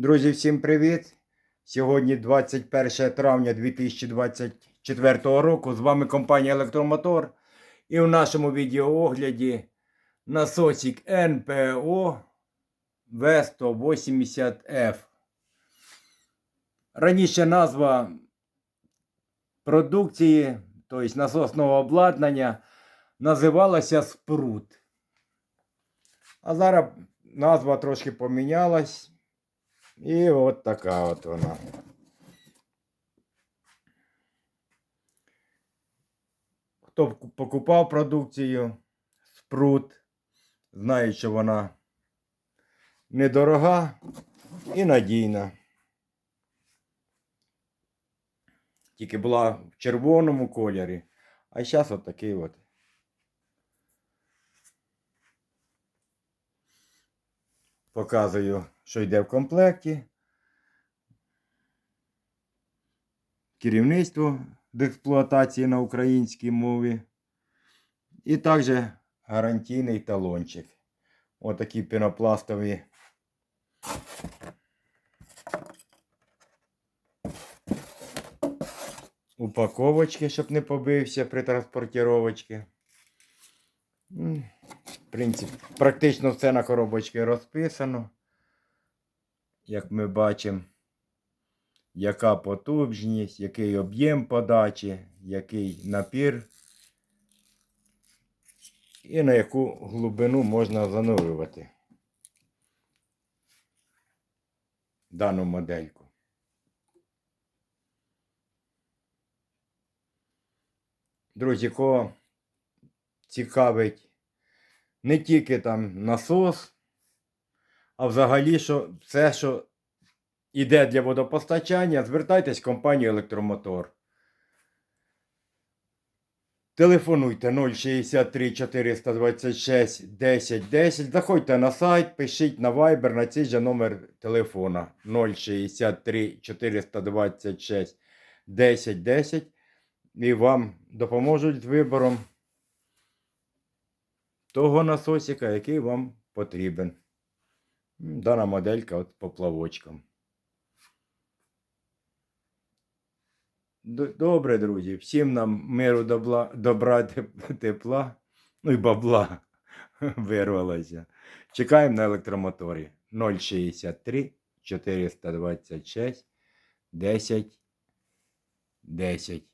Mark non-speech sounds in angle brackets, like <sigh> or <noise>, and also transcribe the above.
Друзі, всім привіт! Сьогодні 21 травня 2024 року. З вами компанія Електромотор. І в нашому відеоогляді насосик НПО В180F. Раніше назва продукції, тобто насосного обладнання, називалася Спрут. А зараз назва трошки помінялась. І от така от вона. Хто покупав продукцію спрут, знає, що вона недорога і надійна. Тільки була в червоному кольорі, а зараз от такий от. Показую, що йде в комплекті. Керівництво до експлуатації на українській мові. І також гарантійний талончик. Отакі пінопластові. Упаковочки, щоб не побився при транспортировочці. В принципі, практично все на коробочці розписано. Як ми бачимо, яка потужність, який об'єм подачі, який напір і на яку глибину можна занурювати дану модельку. Друзі, кого цікавить не тільки там насос, а взагалі що все, що йде для водопостачання, звертайтесь в компанію Електромотор. Телефонуйте 063 426 10 10. Заходьте на сайт, пишіть на Viber на цей же номер телефона 063 426 10 10. І вам допоможуть з вибором того насосика, який вам потрібен. Дана моделька от поплавочком. Д- Добре, друзі. Всім нам миру, добла, добра, тепла, ну і бабла <laughs> вирвалося. Чекаємо на електромоторі 063 426 10 10.